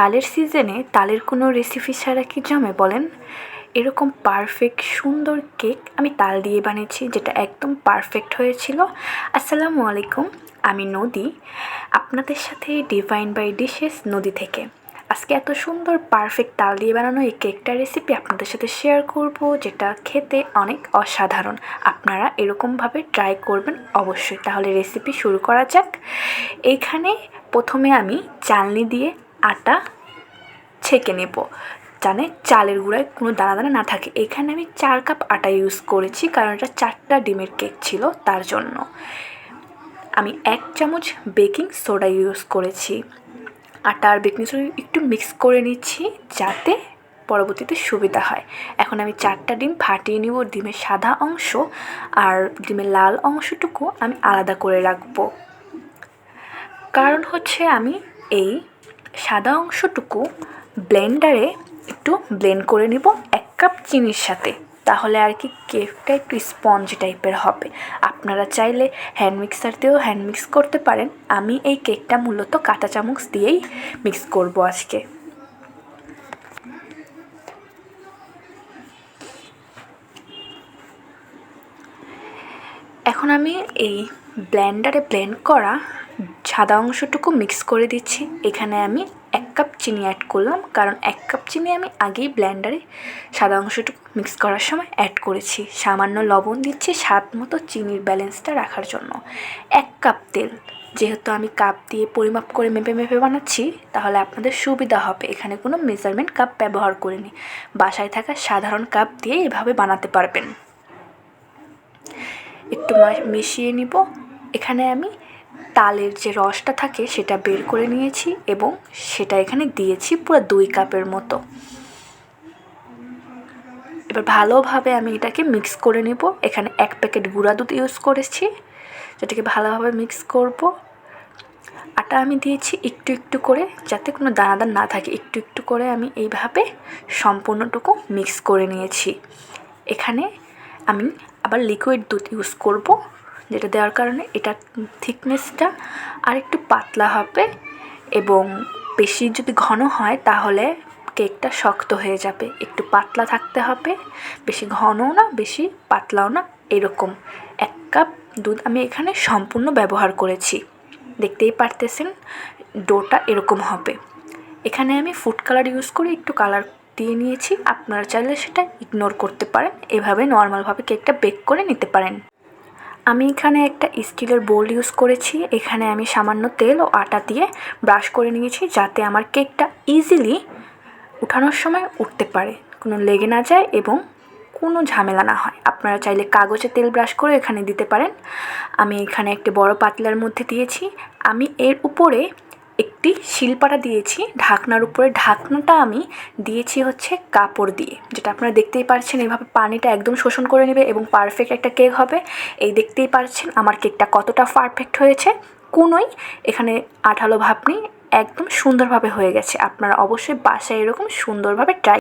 তালের সিজনে তালের কোনো রেসিপি ছাড়া কি জমে বলেন? এরকম পারফেক্ট সুন্দর কেক আমি তাল দিয়ে বানিয়েছি, যেটা একদম পারফেক্ট হয়েছিল। আসসালামু আলাইকুম, আমি নদী, আপনাদের সাথে ডিভাইন বাই ডিশেস নদী থেকে। আজকে এত সুন্দর পারফেক্ট তাল দিয়ে বানানো এই কেকটার রেসিপি আপনাদের সাথে শেয়ার করব, যেটা খেতে অনেক অসাধারণ। আপনারা এরকমভাবে ট্রাই করবেন অবশ্যই। তাহলে রেসিপি শুরু করা যাক। এইখানে প্রথমে আমি চালনি দিয়ে আটা ছেঁকে নেব। জানে চালের গুঁড়ায় কোনো দানা দানা না থাকে। এখানে আমি চার কাপ আটা ইউজ করেছি, কারণ এটা চারটা ডিমের কেক ছিল তার জন্য। আমি এক চামচ বেকিং সোডা ইউজ করেছি। আটা আর বেকিং সোডা একটু মিক্স করে নিচ্ছি যাতে পরবর্তীতে সুবিধা হয়। এখন আমি চারটা ডিম ফাটিয়ে নিব ডিমের সাদা অংশ আর ডিমের লাল অংশটুকু আমি আলাদা করে রাখব। কারণ হচ্ছে আমি এই সাদা অংশটুকু ব্লেন্ডারে একটু ব্লেন্ড করে নিব এক কাপ চিনির সাথে। তাহলে আর কি কেকটা একটু স্পঞ্জ টাইপের হবে। আপনারা চাইলে হ্যান্ড মিক্সার দিয়েও হ্যান্ড মিক্স করতে পারেন। আমি এই কেকটা মূলত কাঁটা চামচ দিয়েই মিক্স করব আজকে। এখন আমি এই ব্লেন্ডারে ব্লেন্ড করা সাদা অংশটুকু মিক্স করে দিচ্ছি। এখানে আমি এক কাপ চিনি অ্যাড করলাম, কারণ এক কাপ চিনি আমি আগেই ব্লেন্ডারে সাদা অংশটুকু মিক্স করার সময় অ্যাড করেছি। সামান্য লবণ দিচ্ছি স্বাদ মতো চিনির ব্যালেন্সটা রাখার জন্য। এক কাপ তেল। যেহেতু আমি কাপ দিয়ে পরিমাপ করে মেপে মেপে বানাচ্ছি, তাহলে আপনাদের সুবিধা হবে। এখানে কোনো মেজারমেন্ট কাপ ব্যবহার করিনি। বাসায় থাকা সাধারণ কাপ দিয়ে এভাবে বানাতে পারবেন। একটু মিশিয়ে নিব। এখানে আমি তালের যে রসটা থাকে সেটা বের করে নিয়েছি এবং সেটা এখানে দিয়েছি পুরো দুই কাপের মতো। এবার ভালোভাবে আমি এটাকে মিক্স করে নেব। এখানে এক প্যাকেট গুঁড়া দুধ ইউজ করেছি। যেটাকে ভালোভাবে মিক্স করব। আটা আমি দিয়েছি একটু একটু করে যাতে কোনো দানাদার না থাকে। একটু একটু করে আমি এইভাবে সম্পূর্ণটুকু মিক্স করে নিয়েছি। এখানে আমি আবার লিকুইড দুধ ইউজ করব, যেটা দেওয়ার কারণে এটার থিকনেসটা আর একটু পাতলা হবে এবং বেশি যদি ঘন হয় তাহলে কেকটা শক্ত হয়ে যাবে। একটু পাতলা থাকতে হবে, বেশি ঘনও না, বেশি পাতলাও না, এরকম। এক কাপ দুধ আমি এখানে সম্পূর্ণ ব্যবহার করেছি। দেখতেই পারতেছেন ডোটা এরকম হবে। এখানে আমি ফুড কালার ইউজ করে, একটু কালার দিয়ে নিয়েছি। আপনারা চাইলে সেটা ইগনোর করতে পারেন। এভাবে নর্মালভাবে কেকটা বেক করে নিতে পারেন। আমি এখানে একটা স্টিলের বোল ইউজ করেছি। এখানে আমি সামান্য তেল ও আটা দিয়ে ব্রাশ করে নিয়েছি যাতে আমার কেকটা ইজিলি উঠানোর সময় উঠতে পারে। কোনো লেগে না যায় এবং কোনো ঝামেলা না হয়। আপনারা চাইলে কাগজে তেল ব্রাশ করে এখানে দিতে পারেন। আমি এখানে একটি বড় পাতলার মধ্যে দিয়েছি। আমি এর উপরে একটি শিলপাটা দিয়েছি। ঢাকনার উপরে ঢাকনাটা আমি দিয়েছি হচ্ছে কাপড় দিয়ে। যেটা আপনারা দেখতেই পারছেন, এভাবে পানিটা একদম শোষণ করে নেবে এবং পারফেক্ট একটা কেক হবে। এই দেখতেই পারছেন আমার কেকটা কতটা পারফেক্ট হয়েছে। কোনোই এখানে আঠালো ভাব নেই, একদম সুন্দরভাবে হয়ে গেছে। আপনারা অবশ্যই বাসায় এরকম সুন্দরভাবে ট্রাই